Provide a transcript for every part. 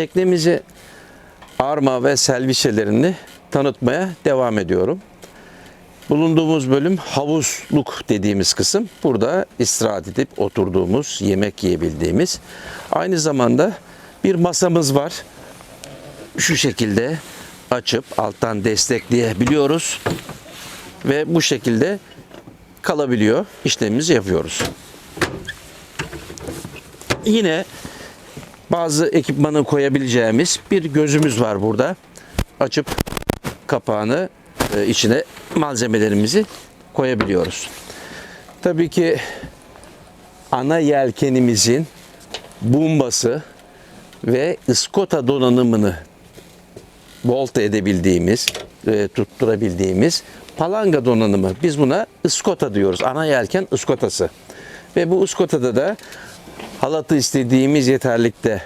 Teknemizi arma ve selvişelerini tanıtmaya devam ediyorum. Bulunduğumuz bölüm havuzluk dediğimiz kısım. Burada istirahat edip oturduğumuz, yemek yiyebildiğimiz. Aynı zamanda bir masamız var. Şu şekilde açıp alttan destekleyebiliyoruz. Ve bu şekilde kalabiliyor. İşlemimizi yapıyoruz. Yine bazı ekipmanı koyabileceğimiz bir gözümüz var burada. Açıp kapağını e, içine malzemelerimizi koyabiliyoruz. Tabii ki ana yelkenimizin bombası ve ıskota donanımını volta edebildiğimiz, e, tutturabildiğimiz palanga donanımı. Biz buna ıskota diyoruz. Ana yelken ıskotası. Ve bu ıskotada da halatı istediğimiz yeterlikte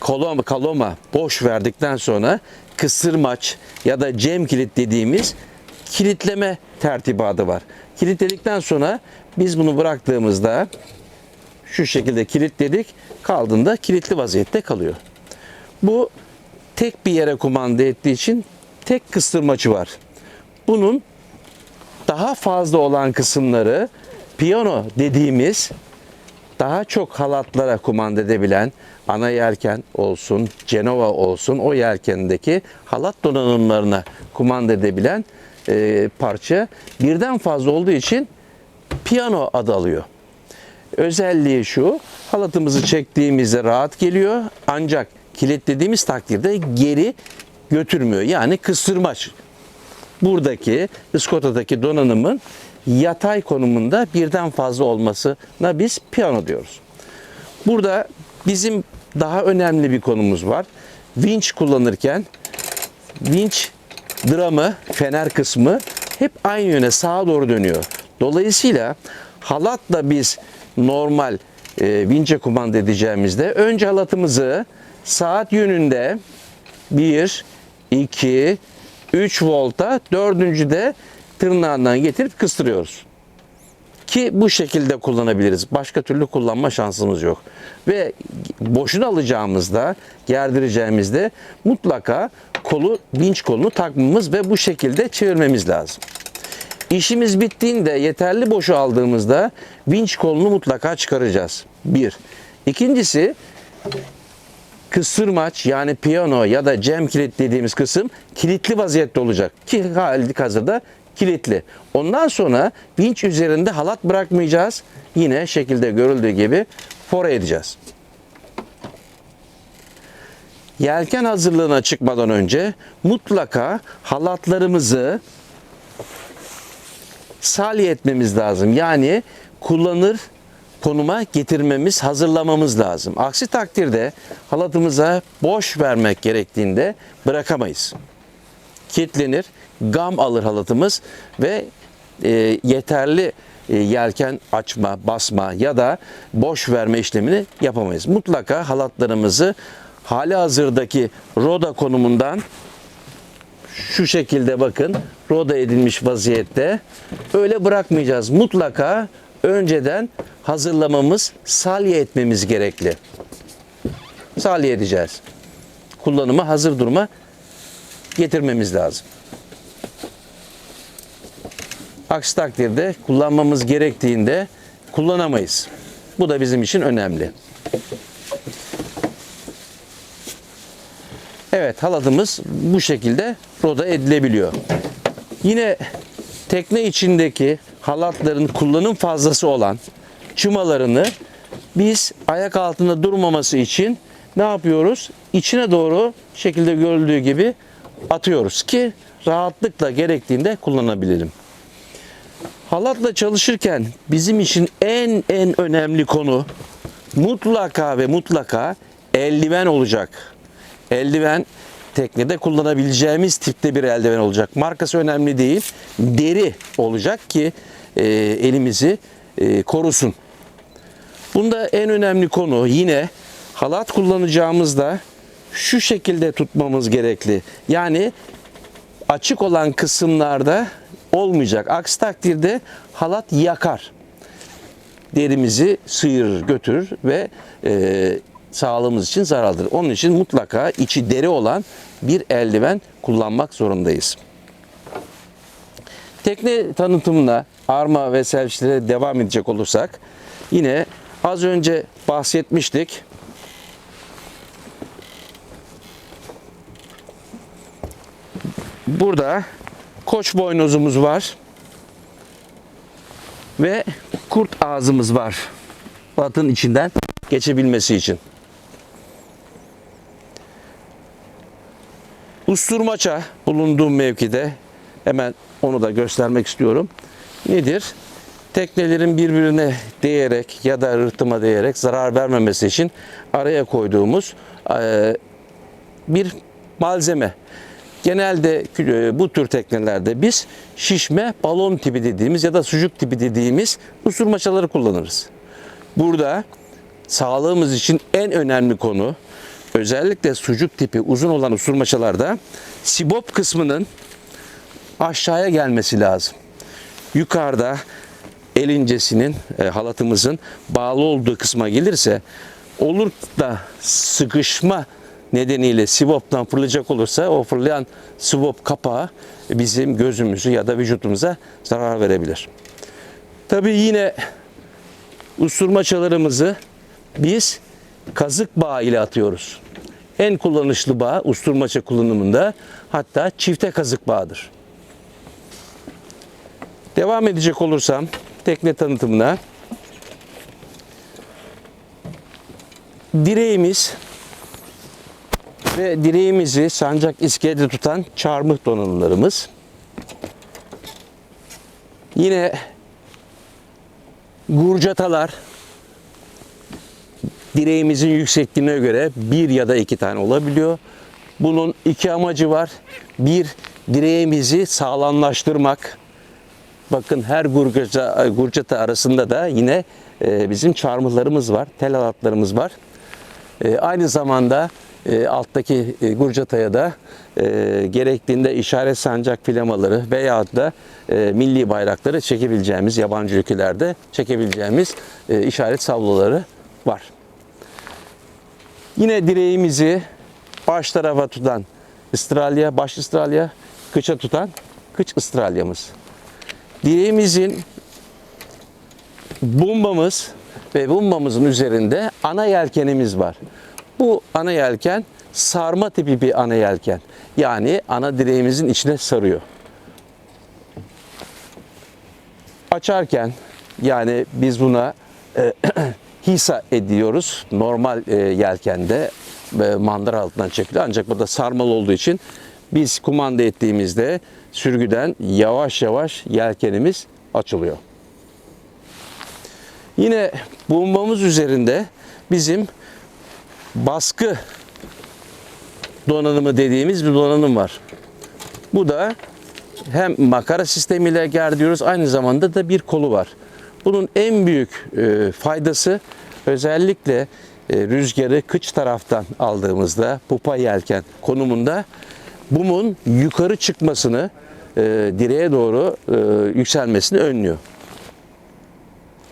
koloma, kaloma boş verdikten sonra kısırmaç ya da cem kilit dediğimiz kilitleme tertibatı var. Kilitledikten sonra biz bunu bıraktığımızda şu şekilde kilitledik kaldığında kilitli vaziyette kalıyor. Bu tek bir yere kumanda ettiği için tek kıstırmacı var. Bunun daha fazla olan kısımları piyano dediğimiz daha çok halatlara kumanda edebilen ana yelken olsun, Cenova olsun o yelkendeki halat donanımlarına kumanda edebilen e, parça birden fazla olduğu için piyano adı alıyor. Özelliği şu, halatımızı çektiğimizde rahat geliyor ancak kilitlediğimiz takdirde geri götürmüyor. Yani kısırmaç. Buradaki ıskotadaki donanımın yatay konumunda birden fazla olmasına biz piyano diyoruz. Burada bizim daha önemli bir konumuz var. Vinç kullanırken vinç dramı, fener kısmı hep aynı yöne sağa doğru dönüyor. Dolayısıyla halatla biz normal e, vinçe kumanda edeceğimizde önce halatımızı saat yönünde 1, 2, 3 volta, dördüncü de tırnağından getirip kıstırıyoruz. Ki bu şekilde kullanabiliriz. Başka türlü kullanma şansımız yok. Ve boşuna alacağımızda, gerdireceğimizde mutlaka kolu, vinç kolunu takmamız ve bu şekilde çevirmemiz lazım. İşimiz bittiğinde yeterli boşu aldığımızda vinç kolunu mutlaka çıkaracağız. Bir. İkincisi kısırmaç yani piyano ya da cem kilit dediğimiz kısım kilitli vaziyette olacak. Ki halde hazırda kilitli. Ondan sonra vinç üzerinde halat bırakmayacağız. Yine şekilde görüldüğü gibi fora edeceğiz. Yelken hazırlığına çıkmadan önce mutlaka halatlarımızı salye etmemiz lazım. Yani kullanır konuma getirmemiz, hazırlamamız lazım. Aksi takdirde halatımıza boş vermek gerektiğinde bırakamayız. Kilitlenir, gam alır halatımız ve e, yeterli e, yelken açma, basma ya da boş verme işlemini yapamayız. Mutlaka halatlarımızı hali hazırdaki roda konumundan şu şekilde bakın roda edilmiş vaziyette öyle bırakmayacağız. Mutlaka önceden hazırlamamız, salye etmemiz gerekli. Salye edeceğiz. Kullanıma hazır duruma getirmemiz lazım. Aksi takdirde kullanmamız gerektiğinde kullanamayız. Bu da bizim için önemli. Evet halatımız bu şekilde roda edilebiliyor. Yine tekne içindeki halatların kullanım fazlası olan çımalarını biz ayak altında durmaması için ne yapıyoruz? İçine doğru şekilde görüldüğü gibi atıyoruz ki rahatlıkla gerektiğinde kullanabilelim. Halatla çalışırken bizim için en en önemli konu mutlaka ve mutlaka eldiven olacak. Eldiven teknede kullanabileceğimiz tipte bir eldiven olacak. Markası önemli değil. Deri olacak ki e, elimizi e, korusun. Bunda en önemli konu yine halat kullanacağımızda şu şekilde tutmamız gerekli. Yani açık olan kısımlarda olmayacak. Aksi takdirde halat yakar. Derimizi sıyırır, götürür ve e, sağlığımız için zararlıdır. Onun için mutlaka içi deri olan bir eldiven kullanmak zorundayız. Tekne tanıtımına arma ve servislere devam edecek olursak yine az önce bahsetmiştik. Burada koç boynuzumuz var ve kurt ağzımız var. Batın içinden geçebilmesi için. Usturmaça bulunduğum mevkide hemen onu da göstermek istiyorum. Nedir? Teknelerin birbirine değerek ya da rıhtıma değerek zarar vermemesi için araya koyduğumuz bir malzeme. Genelde e, bu tür teknelerde biz şişme balon tipi dediğimiz ya da sucuk tipi dediğimiz usurmaçaları kullanırız. Burada sağlığımız için en önemli konu özellikle sucuk tipi uzun olan usurmaçalarda sibop kısmının aşağıya gelmesi lazım. Yukarıda el incesinin, e, halatımızın bağlı olduğu kısma gelirse olur da sıkışma nedeniyle sivoptan fırlayacak olursa o fırlayan sivop kapağı bizim gözümüzü ya da vücudumuza zarar verebilir. Tabii yine usturmaçalarımızı biz kazık bağı ile atıyoruz. En kullanışlı bağ usturmaça kullanımında hatta çifte kazık bağıdır. Devam edecek olursam tekne tanıtımına direğimiz ve direğimizi sancak iskelede tutan çarmıh donanımlarımız. Yine gurcatalar direğimizin yüksekliğine göre bir ya da iki tane olabiliyor. Bunun iki amacı var. Bir, direğimizi sağlamlaştırmak. Bakın her gurcata, gurcata arasında da yine e, bizim çarmıhlarımız var, tel halatlarımız var. E, aynı zamanda e, alttaki e, gurcataya da e, gerektiğinde işaret sancak flamaları veyahut da e, milli bayrakları çekebileceğimiz, yabancı ülkelerde çekebileceğimiz işaret sabloları var. Yine direğimizi baş tarafa tutan ıstralya, baş ıstralya, kıça tutan kıç ıstralyamız. Direğimizin bombamız ve bombamızın üzerinde ana yelkenimiz var. Bu ana yelken sarma tipi bir ana yelken. Yani ana direğimizin içine sarıyor. Açarken yani biz buna e, hisa ediyoruz. Normal e, yelkende e, mandıra altından çekiliyor. Ancak burada sarmalı olduğu için biz kumanda ettiğimizde sürgüden yavaş yavaş yelkenimiz açılıyor. Yine bombamız üzerinde bizim baskı donanımı dediğimiz bir donanım var. Bu da hem makara sistemiyle gerdiriyoruz aynı zamanda da bir kolu var. Bunun en büyük e, faydası özellikle e, rüzgarı kıç taraftan aldığımızda pupa yelken konumunda bumun yukarı çıkmasını e, direğe doğru e, yükselmesini önlüyor.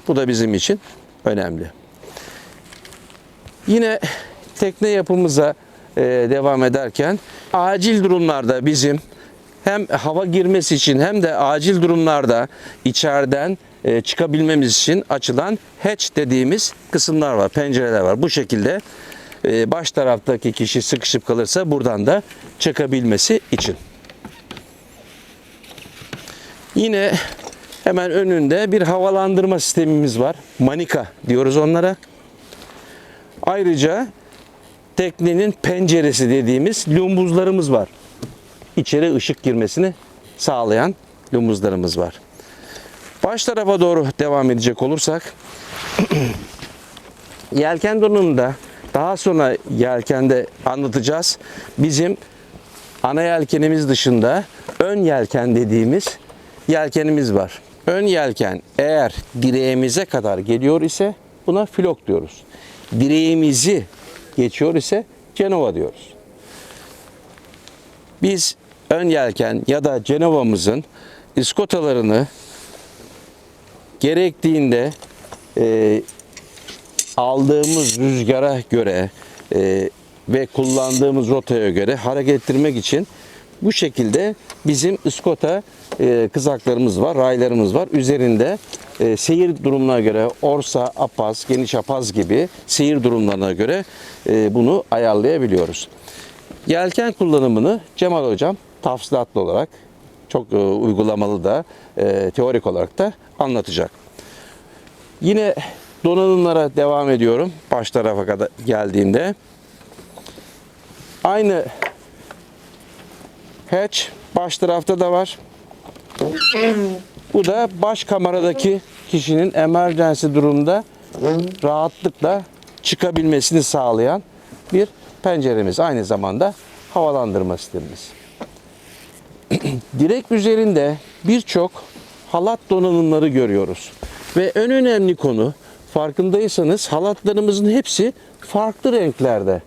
Bu da bizim için önemli. Yine tekne yapımıza e, devam ederken acil durumlarda bizim hem hava girmesi için hem de acil durumlarda içeriden e, çıkabilmemiz için açılan hatch dediğimiz kısımlar var, pencereler var. Bu şekilde e, baş taraftaki kişi sıkışıp kalırsa buradan da çıkabilmesi için. Yine hemen önünde bir havalandırma sistemimiz var. Manika diyoruz onlara. Ayrıca teknenin penceresi dediğimiz lumbuzlarımız var. İçeri ışık girmesini sağlayan lumbuzlarımız var. Baş tarafa doğru devam edecek olursak yelken donanımında daha sonra yelkende anlatacağız. Bizim ana yelkenimiz dışında ön yelken dediğimiz yelkenimiz var. Ön yelken eğer direğimize kadar geliyor ise buna flok diyoruz. Direğimizi geçiyor ise Cenova diyoruz. Biz ön yelken ya da Cenova'mızın iskotalarını gerektiğinde e, aldığımız rüzgara göre e, ve kullandığımız rotaya göre hareket ettirmek için bu şekilde bizim ıskota e, kızaklarımız var, raylarımız var. Üzerinde e, seyir durumuna göre orsa, apaz, geniş apaz gibi seyir durumlarına göre e, bunu ayarlayabiliyoruz. Yelken kullanımını Cemal Hocam tafsilatlı olarak çok e, uygulamalı da e, teorik olarak da anlatacak. Yine donanımlara devam ediyorum. Baş tarafa kadar geldiğimde. Aynı hatch baş tarafta da var. Bu da baş kameradaki kişinin emergency durumda rahatlıkla çıkabilmesini sağlayan bir penceremiz. Aynı zamanda havalandırma sistemimiz. Direk üzerinde birçok halat donanımları görüyoruz. Ve en önemli konu farkındaysanız halatlarımızın hepsi farklı renklerde.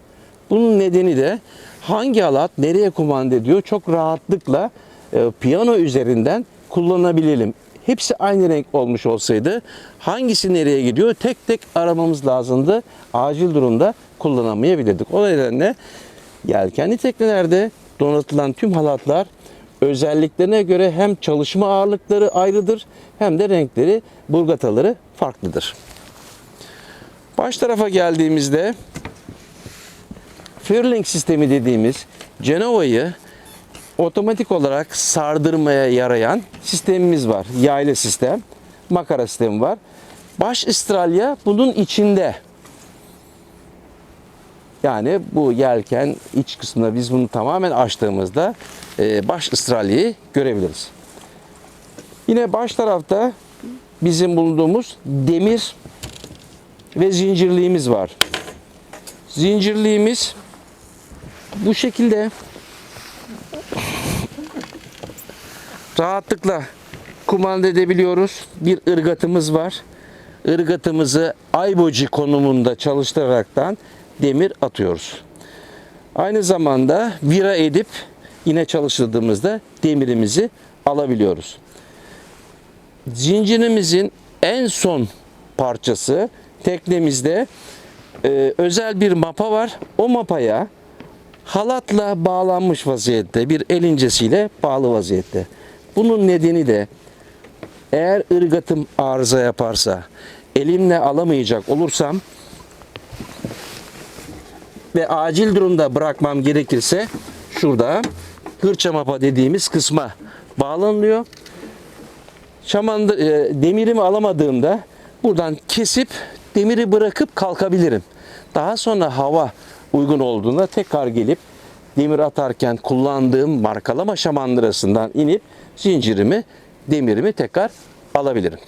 Bunun nedeni de hangi halat nereye kumanda ediyor çok rahatlıkla e, piyano üzerinden kullanabilelim. Hepsi aynı renk olmuş olsaydı hangisi nereye gidiyor tek tek aramamız lazımdı. Acil durumda kullanamayabilirdik. O nedenle yelkenli teknelerde donatılan tüm halatlar özelliklerine göre hem çalışma ağırlıkları ayrıdır hem de renkleri, burgataları farklıdır. Baş tarafa geldiğimizde Furling sistemi dediğimiz Cenova'yı otomatik olarak sardırmaya yarayan sistemimiz var. Yaylı sistem, makara sistemi var. Baş İstralya bunun içinde. Yani bu yelken iç kısmında biz bunu tamamen açtığımızda e, baş İstralya'yı görebiliriz. Yine baş tarafta bizim bulunduğumuz demir ve zincirliğimiz var. Zincirliğimiz bu şekilde rahatlıkla kumanda edebiliyoruz. Bir ırgatımız var. Irgatımızı ayboci konumunda çalıştıraraktan demir atıyoruz. Aynı zamanda vira edip yine çalıştırdığımızda demirimizi alabiliyoruz. Zincirimizin en son parçası teknemizde e, özel bir mapa var. O mapaya halatla bağlanmış vaziyette bir el incesiyle bağlı vaziyette. Bunun nedeni de eğer ırgatım arıza yaparsa elimle alamayacak olursam ve acil durumda bırakmam gerekirse şurada hırça mapa dediğimiz kısma bağlanılıyor. Şamandı, e, demirimi alamadığımda buradan kesip demiri bırakıp kalkabilirim. Daha sonra hava uygun olduğunda tekrar gelip demir atarken kullandığım markalama şamandırasından inip zincirimi, demirimi tekrar alabilirim.